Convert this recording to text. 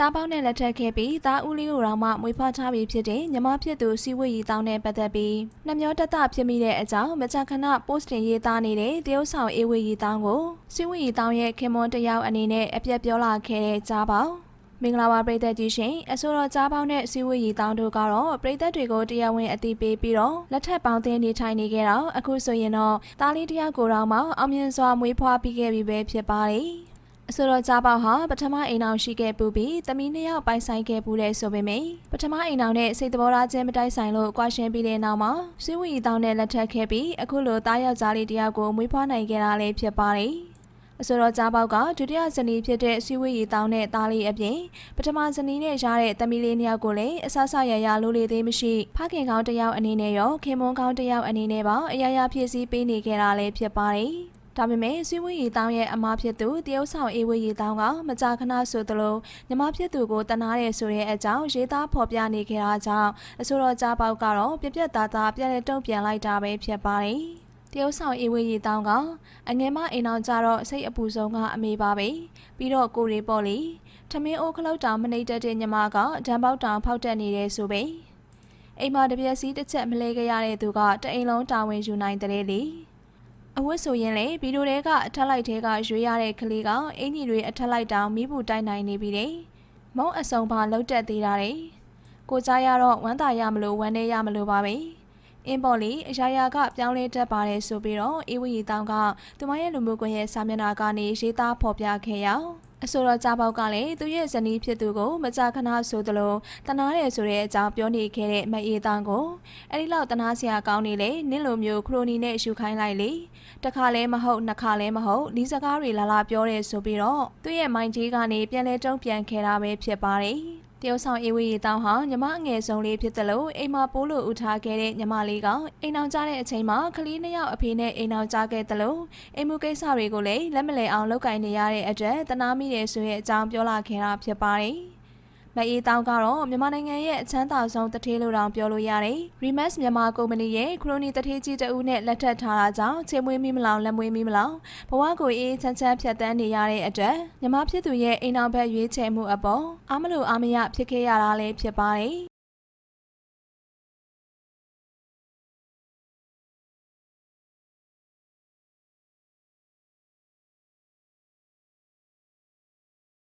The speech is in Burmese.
ကြားပေါင်းနဲ့လက်ထပ်ခဲ့ပြီးသားဦးလေးကိုတော့မှမွေးဖွားထားပြီးဖြစ်တဲ့ညီမဖြစ်သူစီဝေရီတောင်းနဲ့ပတ်သက်ပြီးနှမျောတတဖြစ်မိတဲ့အကြောင်းမကြာခဏ post တင်ရေးသားနေတဲ့တရုတ်ဆောင်အေဝေရီတောင်းကိုစီဝေရီတောင်းရဲ့ခင်မွန်တယောက်အနေနဲ့အပြက်ပြောလာခဲ့တဲ့ကြားပေါင်းမင်္ဂလာပါပရိသတ်ကြီးရှင်အဆိုတော်ကြားပေါင်းနဲ့စီဝေရီတောင်းတို့ကတော့ပရိသတ်တွေကိုတရားဝင်အသိပေးပြီးတော့လက်ထက်ပေါင်းသင်းနေထိုင်နေကြတော့အခုဆိုရင်တော့တားလေးတယောက်ကိုတော့မှအောင်မြင်စွာမွေးဖွားပြီးခဲ့ပြီပဲဖြစ်ပါတယ် အဆိုတော်ကြားပေါက်ဟာပထမအိမ်အောင်ရှိခဲ့ပူပြီးတမီးနှစ်ယောက်ပိုင်ဆိုင်ခဲ့ပူတဲ့ဆိုပေမယ့်ပထမအိမ်အောင်နဲ့စိတ်တဘောထားချင်းမတိုက်ဆိုင်လို့ကွာရှင်းပြီးတဲ့နောက်မှာဆွေးဝီတောင်းနဲ့လက်ထပ်ခဲ့ပြီးအခုလိုတားယောက်ျားလေးတယောက်ကိုမွေးဖွားနိုင်ခဲ့တာလည်းဖြစ်ပါတယ်အဆိုတော်ကြားပေါက်ကဒုတိယဇနီးဖြစ်တဲ့ဆွေးဝီရီတောင်းနဲ့သားလေးအပြင်ပထမဇနီးနဲ့ရတဲ့တမီးလေးနှစ်ယောက်ကိုလည်းအဆဆရရလိုလေသေးမရှိဖခင်ကောင်းတစ်ယောက်အနေနဲ့ရောခင်မွန်းကောင်းတစ်ယောက်အနေနဲ့ပါအရာရာဖြည့်ဆည်းပေးနေခဲ့တာလည်းဖြစ်ပါတယ် ဒါပေမဲ့ဆွေးဝေးရီတောင်းရဲ့အမားဖြစ်သူတရုတ်ဆောင်အေးဝေးရီတောင်းကမကြာခဏဆိုသလိုညီမဖြစ်သူကိုတနာရဲဆိုတဲ့အကြောင်းရေးသားဖော်ပြနေခဲ့တာကြောင့်အဆိုတော်ကြားပေါက်ကတော့ပြက်ပြက်သားသားပြန်လဲတုံ့ပြန်လိုက်တာပဲဖြစ်ပါတယ်တရုတ်ဆောင်အေးဝေးရီတောင်းကအငယ်မအိမ်အောင်ကြတော့စိတ်အပူဆုံးကအမေပါပဲပြီးတော့ကိုရီပေါ့လေထမင်းအိုးခလုတ်တောင်မနှိမ့်တတ်တဲ့ညီမကဓာန်ပေါက်တောင်ဖောက်တက်နေတယ်ဆိုပဲအိမ်မှာတပြက်စီးတစ်ချက်မလဲခဲ့ရတဲ့သူကတအိမ်လုံးတာဝန်ယူနိုင်တဲ့လေ အဝတ်ဆိုရင်လေဗီဒီယိုတွေကအထက်လိုက်တွေကရွေးရတဲ့ကလေးကအင်ကြီးတွေအထက်လိုက်တောင်မိဘူးတိုက်နိုင်နေပြီတဲ့မုံအစုံပါလှုပ်တက်သေးတာတဲ့ကိုကြားရတော့ဝမ်းသာရမလို့ဝမ်းနေရမလို့ပါပဲအင်းပေါ်လီအရာရာကပြောင်းလဲတတ်ပါတယ်ဆိုပြီးတော့အေးဝီရီတောင်ကသူမရဲ့လူမှုကွန်ရက်စာမျက်နှာကနေရေးသားဖော်ပြခဲ့ရ အောင်အဆိုတော်ကြားပေါက်ကလည်းသူရဲ့ဇနီးဖြစ်သူကိုမကြာခဏဆိုသလိုတနာတယ်ဆိုတဲ့အကြောင်းပြောနေခဲ့တဲ့မအေးတောင်ကိုအဲ့ဒီလောက်တနာစရာကောင်းနေလေနင့်လိုမျိုးခရိုနီနဲ့ရှူခိုင်းလိုက်လေတခါလဲမဟုတ်နှစ်ခါလဲမဟုတ်ဒီစကားတွေလာလာပြောတယ်ဆိုပြီးတော့သူ့ရဲ့မိုင်းကြီးကနေပြန်လဲတုံးပြန်ခဲ့တာပဲဖြစ်ပါတယ် တရုတ်ဆောင်အေးဝေးရီတောင်းဟာညီမအငယ်ဆုံးလေးဖြစ်တယ်လို့အိမ်မှာပိုးလို့ဥထားခဲ့တဲ့ညီမလေးကအိမ်အောင်ကြတဲ့အချိန်မှာကလေးနှစ်ယောက်အဖေနဲ့အိမ်အောင်ကြခဲ့တယ်လို့အိမ်မှုကိစ္စတွေကိုလည်းလက်မလဲအောင်လုပ်ကင်နေရတဲ့အတွက်တနာမိတယ်ဆိုတဲ့အကြောင်းပြောလာခဲ့တာဖြစ်ပါတယ်။ မအေးတောင်းကတော့မြန်မာနိုင်ငံရဲ့အချမ်းသာဆုံးတထေးလို့တောင်ပြောလို့ရတယ်။ Remax မြန်မာကုမ္ပဏီရဲ့ခရိုနီတထေးကြီးတအုပ်နဲ့လက်ထပ်ထားတာကြောင့်ချိန်မွေးမိမလောင်လက်မွေးမိမလောင်ဘဝကိုအေးချမ်းချမ်းဖြတ်တန်းနေရတဲ့အတွက်မြမဖြစ်သူရဲ့အိမ်အောင်ဘက်ရွေးချယ်မှုအပေါ်အာမလို့အာမရဖြစ်ခဲ့ရတာလည်းဖြစ်ပါတယ်